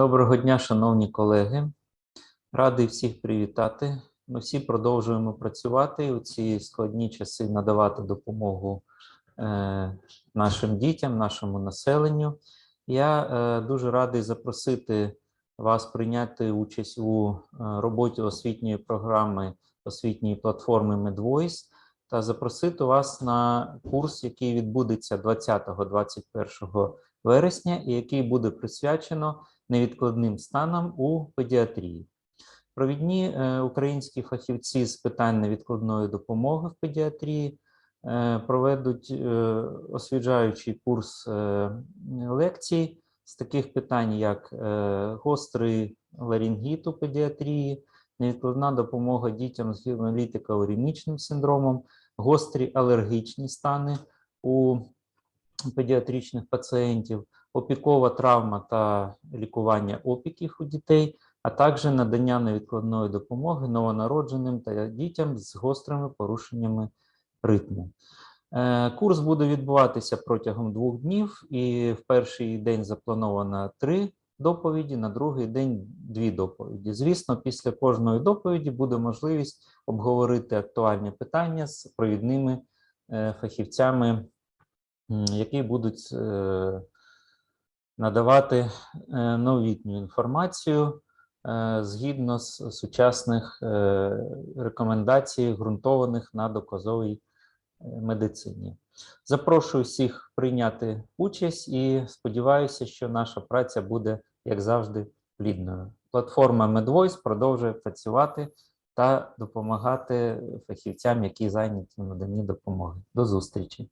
Доброго дня, шановні колеги. Радий всіх привітати. Ми всі продовжуємо працювати у ці складні часи надавати допомогу е, нашим дітям, нашому населенню. Я е, дуже радий запросити вас прийняти участь у е, роботі освітньої програми освітньої платформи MedVoice та запросити вас на курс, який відбудеться 20-21 вересня, і який буде присвячено невідкладним станам у педіатрії. Провідні е, українські фахівці з питань невідкладної допомоги в педіатрії е, проведуть е, освіджаючий курс лекцій з таких питань, як гострий ларінгіт у педіатрії, невідкладна допомога дітям з гемолітико-уремічним синдромом, гострі алергічні стани у педіатричних пацієнтів, опікова травма та лікування опіків у дітей, а також надання невідкладної допомоги новонародженим та дітям з гострими порушеннями ритму. Е, Курс буде відбуватися протягом двох днів, і в перший день заплановано три доповіді, на другий день дві доповіді. Звісно, після кожної доповіді буде можливість обговорити актуальні питання з провідними е, фахівцями, які будуть е, надавати е, новітню інформацію е, згідно з сучасних рекомендацій, ґрунтованих на доказовій медицині. Запрошую всіх прийняти участь і сподіваюся, що наша праця буде, як завжди, плідною. Платформа MedVoice продовжує працювати та допомагати фахівцям, які зайняті в наданні допомоги. До зустрічі!